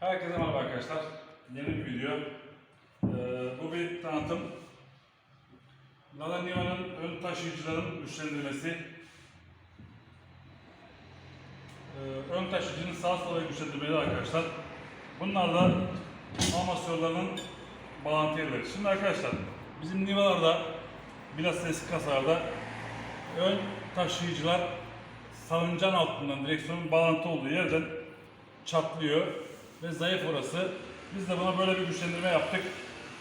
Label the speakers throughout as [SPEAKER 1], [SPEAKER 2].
[SPEAKER 1] Herkese merhaba arkadaşlar. Yeni bir video. Ee, bu bir tanıtım. Lada Niva'nın ön taşıyıcıların güçlendirmesi. Ee, ön taşıyıcının sağ sola güçlendirmeleri arkadaşlar. Bunlar da amasörlerin bağlantı yerleri. Şimdi arkadaşlar bizim Niva'larda biraz eski kasalarda ön taşıyıcılar salıncan altından direksiyonun bağlantı olduğu yerden çatlıyor ve zayıf orası. Biz de buna böyle bir güçlendirme yaptık.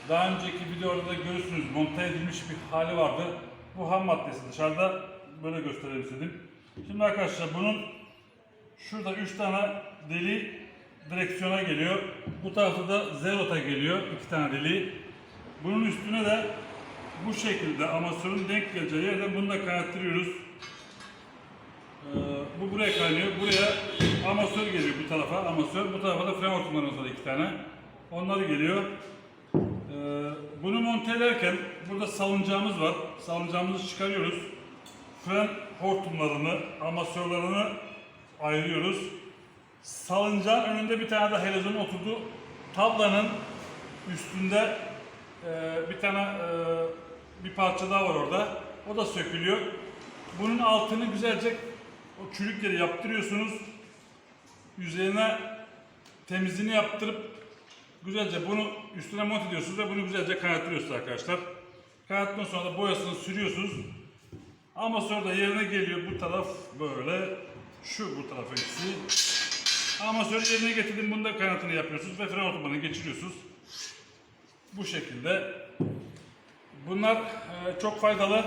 [SPEAKER 1] Daha önceki videoda da görürsünüz monte edilmiş bir hali vardı. Bu ham maddesi dışarıda böyle gösterelim istedim. Şimdi arkadaşlar bunun şurada 3 tane deli direksiyona geliyor. Bu tarafta da zerota geliyor. 2 tane deli. Bunun üstüne de bu şekilde amasörün denk geleceği yerden bunu da kaynattırıyoruz. Ee, bu buraya kaynıyor. Buraya amasör geliyor bu tarafa amasör. Bu tarafa da fren hortumlarımız var iki tane. Onları geliyor. Ee, bunu monte ederken burada salıncağımız var. Salıncağımızı çıkarıyoruz. Fren hortumlarını, amasörlerini ayırıyoruz. Salıncağın önünde bir tane de helezon oturdu. Tablanın üstünde e, bir tane e, bir parça daha var orada. O da sökülüyor. Bunun altını güzelce o çürükleri yaptırıyorsunuz. Üzerine temizliğini yaptırıp güzelce bunu üstüne monte ediyorsunuz ve bunu güzelce kaynattırıyorsunuz arkadaşlar. Kaynattıktan sonra da boyasını sürüyorsunuz. Ama sonra da yerine geliyor bu taraf böyle. Şu bu tarafa ikisi. Ama sonra yerine getirdim bunu da kaynatını yapıyorsunuz ve fren otobanı geçiriyorsunuz. Bu şekilde. Bunlar e, çok faydalı.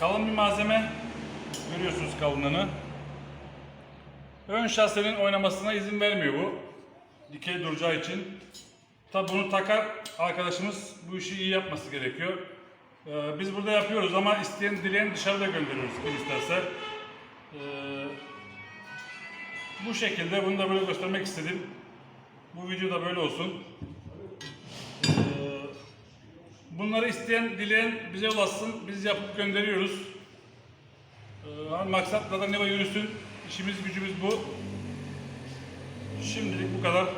[SPEAKER 1] Kalın bir malzeme. Görüyorsunuz kalınlığını. Ön şasenin oynamasına izin vermiyor bu. Dikey duracağı için. Tabi bunu takar arkadaşımız bu işi iyi yapması gerekiyor. Ee, biz burada yapıyoruz ama isteyen dileyen dışarıda gönderiyoruz kim isterse. Ee, bu şekilde bunu da böyle göstermek istedim. Bu video da böyle olsun. Ee, bunları isteyen dileyen bize ulaşsın. Biz yapıp gönderiyoruz. Ee, maksat da ne yürüsün. İşimiz gücümüz bu. Şimdilik bu kadar. Ee,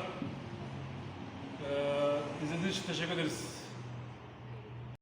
[SPEAKER 1] izlediğiniz için teşekkür ederiz.